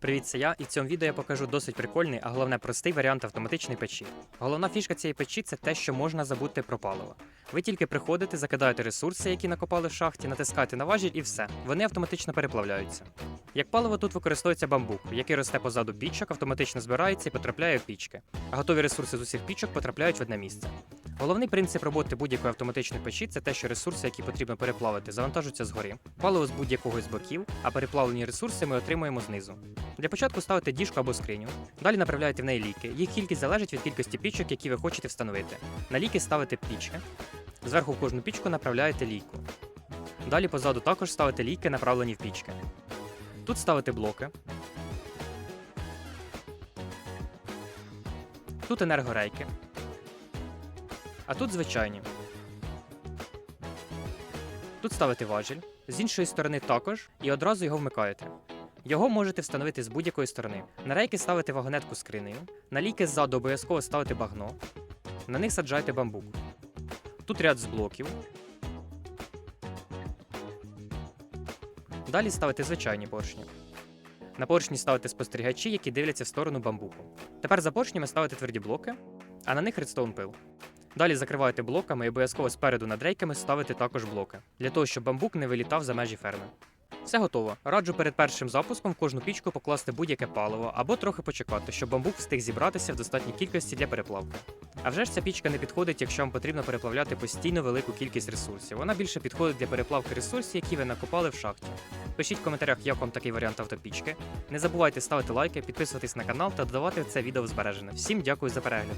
Привіт, це я, і в цьому відео я покажу досить прикольний, а головне простий варіант автоматичної печі. Головна фішка цієї печі це те, що можна забути про паливо. Ви тільки приходите, закидаєте ресурси, які накопали в шахті, натискаєте на важіль і все. Вони автоматично переплавляються. Як паливо тут використовується бамбук, який росте позаду пічок, автоматично збирається і потрапляє в пічки. А готові ресурси з усіх пічок потрапляють в одне місце. Головний принцип роботи будь-якої автоматичної печі це те, що ресурси, які потрібно переплавити, завантажуються згори, паливо з будь-якого з боків, а переплавлені ресурси ми отримуємо знизу. Для початку ставите діжку або скриню. Далі направляєте в неї ліки. Їх кількість залежить від кількості пічок, які ви хочете встановити. На ліки ставите пічки. Зверху в кожну пічку направляєте лійку. Далі позаду також ставите ліки, направлені в пічки. Тут ставите блоки. Тут енергорейки. А тут звичайні. Тут ставите важіль, з іншої сторони також, і одразу його вмикаєте. Його можете встановити з будь-якої сторони. На рейки ставите вагонетку з на ліки ззаду обов'язково ставите багно, на них саджайте бамбук. Тут ряд з блоків. Далі ставите звичайні поршні. На поршні ставите спостерігачі, які дивляться в сторону бамбуку. Тепер за поршнями ставите тверді блоки, а на них редстоун пил. Далі закриваєте блоками і обов'язково спереду над рейками ставите також блоки, для того, щоб бамбук не вилітав за межі ферми. Все готово. Раджу перед першим запуском в кожну пічку покласти будь-яке паливо або трохи почекати, щоб бамбук встиг зібратися в достатній кількості для переплавки. А вже ж ця пічка не підходить, якщо вам потрібно переплавляти постійно велику кількість ресурсів. Вона більше підходить для переплавки ресурсів, які ви накопали в шахті. Пишіть в коментарях, як вам такий варіант автопічки. Не забувайте ставити лайки, підписуватись на канал та додавати це відео в збережене. Всім дякую за перегляд.